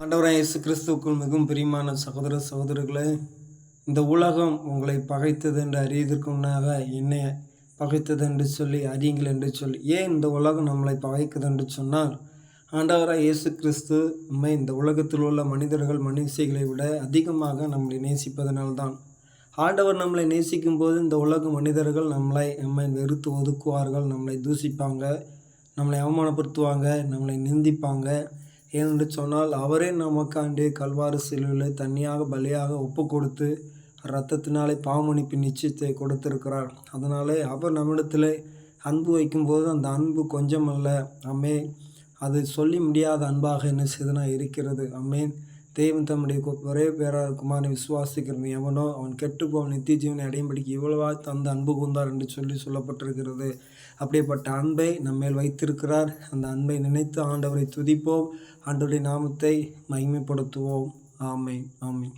ஆண்டவராய் இயேசு கிறிஸ்துவுக்குள் மிகவும் பிரியமான சகோதர சகோதரர்களே இந்த உலகம் உங்களை பகைத்தது என்று அறியதற்கு முன்னாக என்னை பகைத்தது என்று சொல்லி அறியுங்கள் என்று சொல்லி ஏன் இந்த உலகம் நம்மளை பகைக்குது என்று சொன்னால் ஆண்டவராக இயேசு கிறிஸ்து நம்மை இந்த உலகத்தில் உள்ள மனிதர்கள் மனுஷைகளை விட அதிகமாக நம்மளை நேசிப்பதனால்தான். ஆண்டவர் நம்மளை நேசிக்கும் போது இந்த உலக மனிதர்கள் நம்மளை நம்மை வெறுத்து ஒதுக்குவார்கள் நம்மளை தூசிப்பாங்க நம்மளை அவமானப்படுத்துவாங்க நம்மளை நிந்திப்பாங்க. ஏனென்று சொன்னால் அவரே நமக்காண்டு கல்வாறு சிலுவில் தனியாக பலியாக ஒப்பு கொடுத்து இரத்தத்தினாலே பாவமணிப்பு நிச்சயத்தை கொடுத்திருக்கிறார். அதனாலே அவர் நம்மிடத்தில் அன்பு வைக்கும்போது அந்த அன்பு கொஞ்சமல்ல. அம்மே அது சொல்லி முடியாத அன்பாக என்ன செய்தனா இருக்கிறது. அம்மேன். தெய்வம் தம்முடைய ஒரே பேராக இருக்குமாறு விசுவாசிக்கிறது எவனோ அவன் கெட்டுப்போவன் நித்திய ஜீவனை அடையும்படிக்கு இவ்வளவா தந்த அன்பு கூந்தார் என்று சொல்லி சொல்லப்பட்டிருக்கிறது. அப்படிப்பட்ட அன்பை நம்மேல் வைத்திருக்கிறார். அந்த அன்பை நினைத்து ஆண்டவரை துதிப்போம். ஆண்டவருடைய நாமத்தை மகிமைப்படுத்துவோம். ஆமை ஆமை